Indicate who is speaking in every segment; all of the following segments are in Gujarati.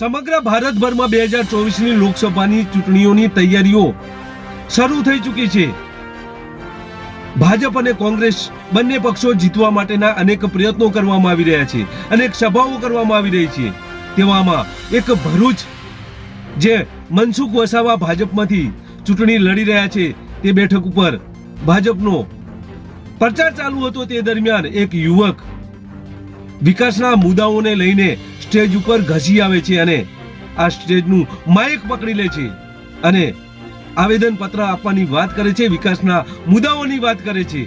Speaker 1: સમગ્ર ભારતભરમાં બે હજાર ચોવીસની લોકસભાની ચૂંટણીઓની તૈયારીઓ શરૂ થઈ ચૂકી છે. ભાજપ અને કોંગ્રેસ બંને પક્ષો જીતવા માટેના અનેક પ્રયત્નો કરવામાં આવી રહ્યા છે અનેક સભાઓ કરવામાં આવી રહી છે. તેવામાં એક ભરૂચ જે મનસુખ વસાવા ભાજપમાંથી ચૂંટણી લડી રહ્યા છે તે બેઠક ઉપર ભાજપનો પ્રચાર ચાલુ હતો તે દરમિયાન એક યુવક વિકાસના મુદ્દાઓને લઈને સ્ટેજ ઉપર ઘસી આવે છે અને આ સ્ટેજનું માયક પકડી લે છે અને આવેદન પત્ર આપવાની વાત કરે છે વિકાસના મુદ્દાઓની વાત કરે છે.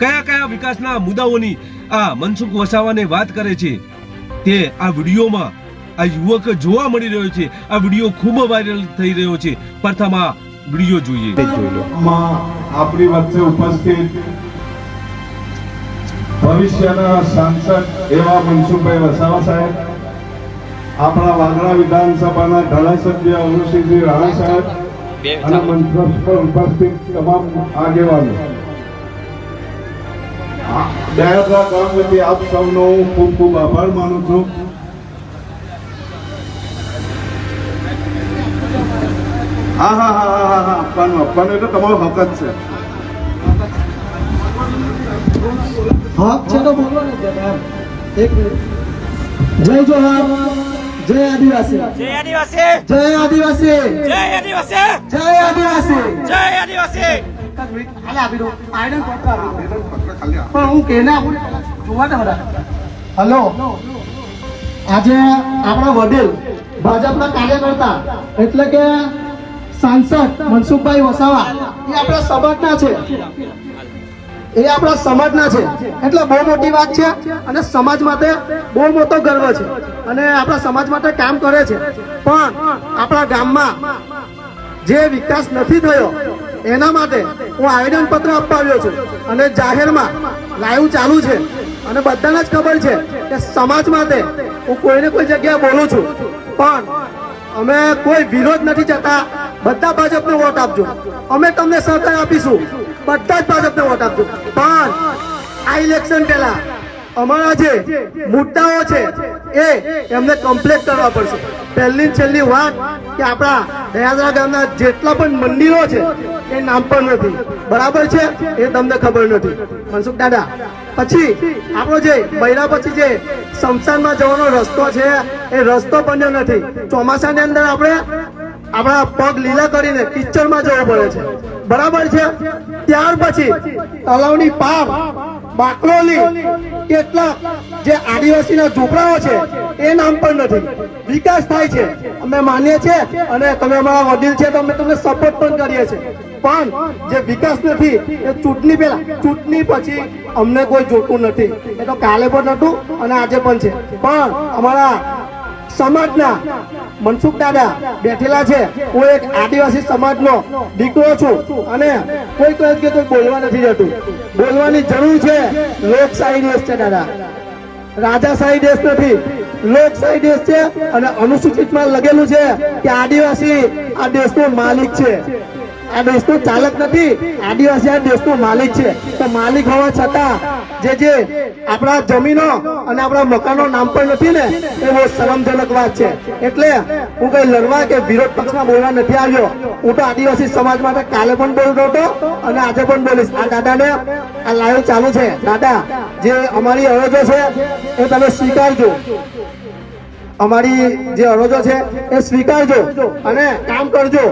Speaker 1: કયા કયા વિકાસના મુદ્દાઓની આ મનસુખ વસાવાને વાત કરે છે તે આ વિડીયોમાં આ યુવક જોવા મળી રહ્યો છે. આ વીડિયો ખૂબ વાયરલ થઈ રહ્યો છે. પ્રથમ આ વીડિયો જોઈએ.
Speaker 2: આપણી વચ્ચે ઉપસ્થિત ભવિષ્યના સાંસદ એવા મનસુખભાઈ વસાવા સાહેબ આપણા વાગડા વિધાનસભાના ધારાસભ્ય અનુસિંહજી રાણા સાહેબ અને મંચ પર ઉપસ્થિત તમામ આગેવાનો. આ કામ વતી આપ સૌનો હું ખૂબ ખૂબ આભાર માનું છું. હા હા હા હા હા હા આપવાનું આપવાનું એટલે તમારો હક જ છે.
Speaker 3: હક છે તો બોલો ને એમ. એક મિનિટ. જય જોહાર. જય આદિવાસી.
Speaker 4: જય આદિવાસી.
Speaker 3: જય આદિવાસી.
Speaker 4: જય આદિવાસી.
Speaker 3: જય આદિવાસી.
Speaker 4: જય
Speaker 3: પણ હું કેને જોવા દે બધા. હલો. આજે આપણા વડીલ ભાજપના કાર્યકર્તા એટલે કે સાંસદ મનસુખભાઈ વસાવા. એ આપણા સમાજના છે. એ આપણા સમાજના છે. એટલે બહુ મોટી વાત છે અને સમાજ માટે બહુ મોટો ગર્વ છે. અને આપણા સમાજ માટે કામ કરે છે. પણ આપણા ગામમાં જે વિકાસ નથી થયો, એના માટે હું આવેદન પત્ર અપાવ્યો છું. અને જાહેરમાં લાઈવ ચાલુ છે. અને બધાને જ ખબર છે કે સમાજ માટે હું કોઈને કોઈ જગ્યાએ બોલું છું. પણ અમે કોઈ વિરોધ નથી જતા. બધા ભાજપને વોટ આપજો. અમે તમને સહકાર આપીશું. બધા જ ભાજપને વોટ આપજો. પણ આ ઇલેક્શન પહેલા અમારા જે મુદ્દાઓ છે એ એમને કમ્પ્લીટ કરવા પડશે. પહેલી છેલ્લી વાત કે આપણા દયાદરા ગામના જેટલા પણ મંદિરો છે, એ નામ પણ નથી. બરાબર છે? એ તમને ખબર નથી. મનસુખ દાદા, પછી આપણો જે બૈરા પછી જે સંસારમાં જવાનો રસ્તો છે, એ રસ્તો બન્યો નથી. ચોમાસાની અંદર આપણે આપણા પગ લીલા કરીને કિચડમાં જવું પડે છે. બરાબર છે? ત્યાર પછી તલાવની પાર બાકરોલી કેટલા જે આદિવાસીના ઝૂંપડાઓ છે, એ નામ પણ નથી. વિકાસ થાય છે. અમે માનીએ છીએ અને તમે અમારા વડીલ છે તો અમે તમને સપોર્ટ પણ કરીએ છીએ. પણ જે વિકાસ નથી, એ ચૂંટણી પહેલા, ચૂંટણી પછી અમને કોઈ જોતું નથી. એ તો કાલે પણ નતું અને આજે પણ છે. પણ અમારા સમાજના મનસુખ દાદા બેઠેલા છે. હું એક આદિવાસી સમાજનો દીકરો છું અને કોઈ કહે કે કોઈ બોલવા નથી જતું. બોલવાની જરૂર છે. લોકશાહી દેશ છે દાદા. રાજાશાહી દેશ નથી. લોકશાહી દેશ છે અને અનુસૂચિતમાં લગેલું છે કે આદિવાસી આ દેશનો માલિક છે. આ દેશનો ચાલક નથી. આદિવાસી આ દેશનો માલિક છે. તો માલિક હોવા છતાં જે જે આપણા જમીનો અને આપણા મકાનો નામ પણ નથી ને, એ બહુ શરમજનક વાત છે. એટલે હું કઈ લડવા કે વિરોધ પક્ષમાં બોલવા નથી આવ્યો. હું તો આદિવાસી સમાજ માટે કાલે પણ બોલતો હતો અને આજે પણ બોલીશ. આ દાદાને આ લાઈવ ચાલુ છે. દાદા, જે અમારી અરજો છે, એ તમે સ્વીકારજો. અમારી જે અરજો છે, એ સ્વીકારજો અને કામ કરજો.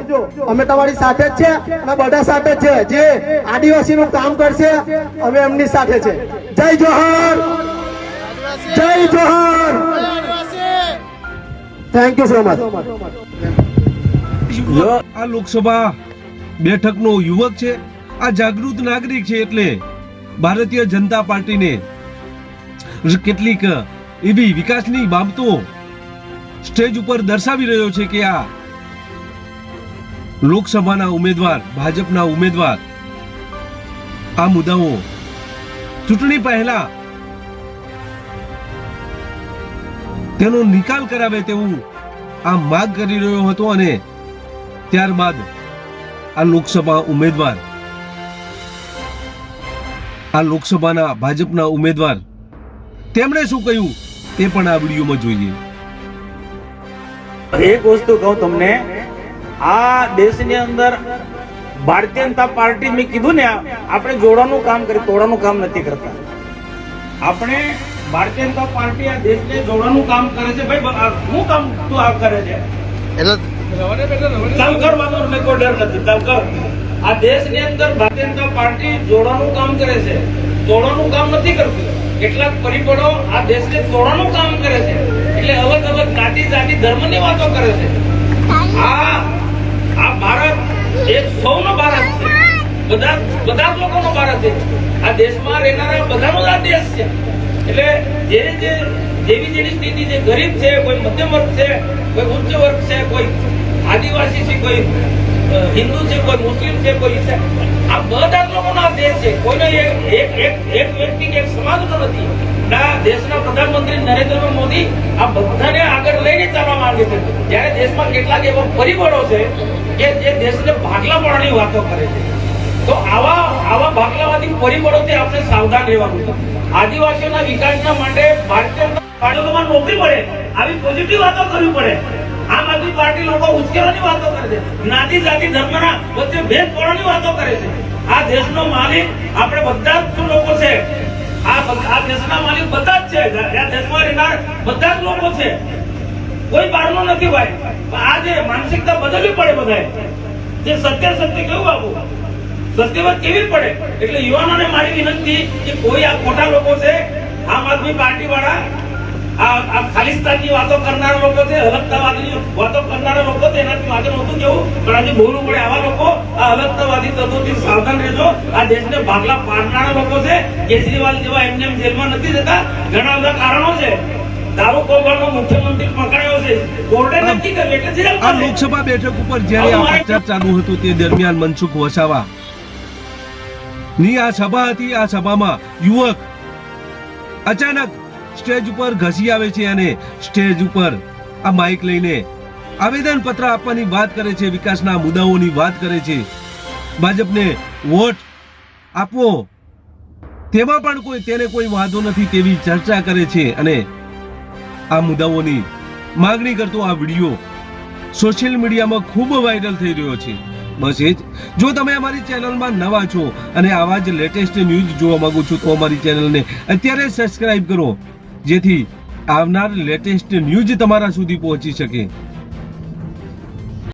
Speaker 3: અમે તમારી સાથે જ છે અને બધા સાથે જ છે. જે આદિવાસી નું કામ કરશે, અમે એમની સાથે છે. Jai Johar! Jai Johar! Thank you so much
Speaker 1: આ લોકસભા બેઠકનો યુવક છે. આ જાગૃત નાગરિક છે એટલે ભારતીય જનતા પાર્ટીને કેટલીક એવી વિકાસની બાબતો સ્ટેજ ઉપર દર્શાવી રહ્યો છે કે આ લોકસભાના ઉમેદવાર, ભાજપના ઉમેદવાર, આ મુદ્દાઓ ચૂંટણી પહેલા તેનો નિકાલ કરાવે તેવું આ માગ કરી રહ્યો હતો અને ત્યારબાદ આ લોકસભા ઉમેદવાર, આ લોકસભાના ભાજપના ઉમેદવાર, તેમણે શું કહ્યું તે પણ આ વિડીયોમાં જોઈએ.
Speaker 5: એક વસ્તુ કહું તમને. આ દેશની અંદર ભારતીય જનતા પાર્ટી મેં કીધું ને આપણે જોડવાનું કામ કરી તોડવાનું કામ નથી કરતા. આપણે ભારતીય જનતા પાર્ટી આ દેશને જોડવાનું કામ કરે છે. ભાઈ આ શું કામ તું આ કરે છે? ચાલ કર કોઈ ડર નથી. ચાલ કર. આ દેશની અંદર ભારતીય જનતા પાર્ટી જોડવાનું કામ કરે છે. તોડવાનું કામ નથી કરતું. કેટલાક પરિબળો આ દેશને તોડવાનું કામ કરે છે. એટલે અલગ અલગ જાતિ જાતિ ધર્મની વાતો કરે છે. આ આ ભારત એક સૌનો ભારત છે. બધા બધા લોકોનો ભારત છે. આ દેશમાં રહેનારા બધાનો આ દેશ છે. એટલે જે જે જેવી જેવી સ્થિતિ જે ગરીબ છે, કોઈ મધ્યમ વર્ગ છે, કોઈ ઉચ્ચ વર્ગ છે, કોઈ આદિવાસી છે, કોઈ હિન્દુ છે, કોઈ મુસ્લિમ છે, કોઈ આ બધા લોકોનો આ દેશ છે. કોઈનો એક એક એક એક વ્યક્તિ કે એક સમાજનો નથી. ના દેશના પ્રધાનમંત્રી નરેન્દ્ર મોદી આ બધાને આગળ લઈને ચાલવા માંગે છે. જ્યારે દેશમાં કેટલાક એવા પરિબળો છે કે જે દેશને ભાગલા વાતો કરે છે. તો આવા આવા ભાગલાવાદી પરિબળોથી આપણે સાવધાન રહેવાનું આદિવાસીઓના વિકાસના માટે ભારતીય પાર્ટીમાં નોકરી પડે આવી પોઝિટિવ વાતો કરવી પડે. આમ આદમી પાર્ટી લોકો ઉશ્કેરવાની વાતો કરે છે. જ્ઞાતિ જાતિ ધર્મના વચ્ચે ભેદ પડવાની વાતો કરે છે. આ દેશનો માલિક આપણે બધા જ લોકો છે. આ આ દેશના માલિક બધા જ છે. આ દેશમાં રહેનાર બધા જ લોકો છે. કોઈ બહારનો નથી આ જે માનસિકતા બદલવી પડે બધાએ. જે સત્ય સત્ય કેવું આપવું સત્યવાદ કેવી પડે? એટલે યુવાનોને મારી વિનંતી કે કોઈ આ ખોટા લોકો છે, આમ આદમી પાર્ટી વાળા આ ખાલિસ્તાનની વાતો કરનારા લોકો છે, અલગતાવાદની વાતો કરનારા લોકો છે, એનાથી માગે નહોતું પણ આજે બોલવું પડે આવા લોકો. આ અલગતાવાદી તત્વોથી સાવધાન રહેજો. આ દેશને ભાગલા પાડનારા લોકો છે. કેજરીવાલ જેવા એમને જેલમાં નથી જતા. ઘણા બધા કારણો છે. દારૂ કોભાંડનો મુખ્યમંત્રી પકડાયો છે. કોર્ટે નક્કી કર્યું એટલે જેલ
Speaker 1: આ લોકસભા બેઠક ઉપર જ્યારે આ પ્રચાર ચાલુ હતો તે દરમિયાન મનસુખ વસાવા ની આ સભા હતી. આ સભામાં યુવક અચાનક સ્ટેજ ઉપર ઘસી આવે છે અને સ્ટેજ ઉપર આ માઇક લઈને આવેદન પત્ર આપવાની વાત કરે છે, વિકાસના મુદ્દાઓની વાત કરે છે. ભાજપને વોટ આપવો, તેમાં પણ કોઈ, તેને કોઈ વાંધો નથી તેવી ચર્ચા કરે છે અને આ મુદ્દાઓની માગણી કરતો આ વીડિયો સોશિયલ મીડિયામાં ખૂબ વાયરલ થઈ રહ્યો છે. બસ એ જ. જો તમે અમારી ચેનલમાં નવા છો અને આવા જ લેટેસ્ટ ન્યૂઝ જોવા માંગો છો, તો અમારી ચેનલને અત્યારે સબસ્ક્રાઇબ કરો, જેથી આવનાર લેટેસ્ટ ન્યૂઝ તમારા સુધી પહોંચી શકે.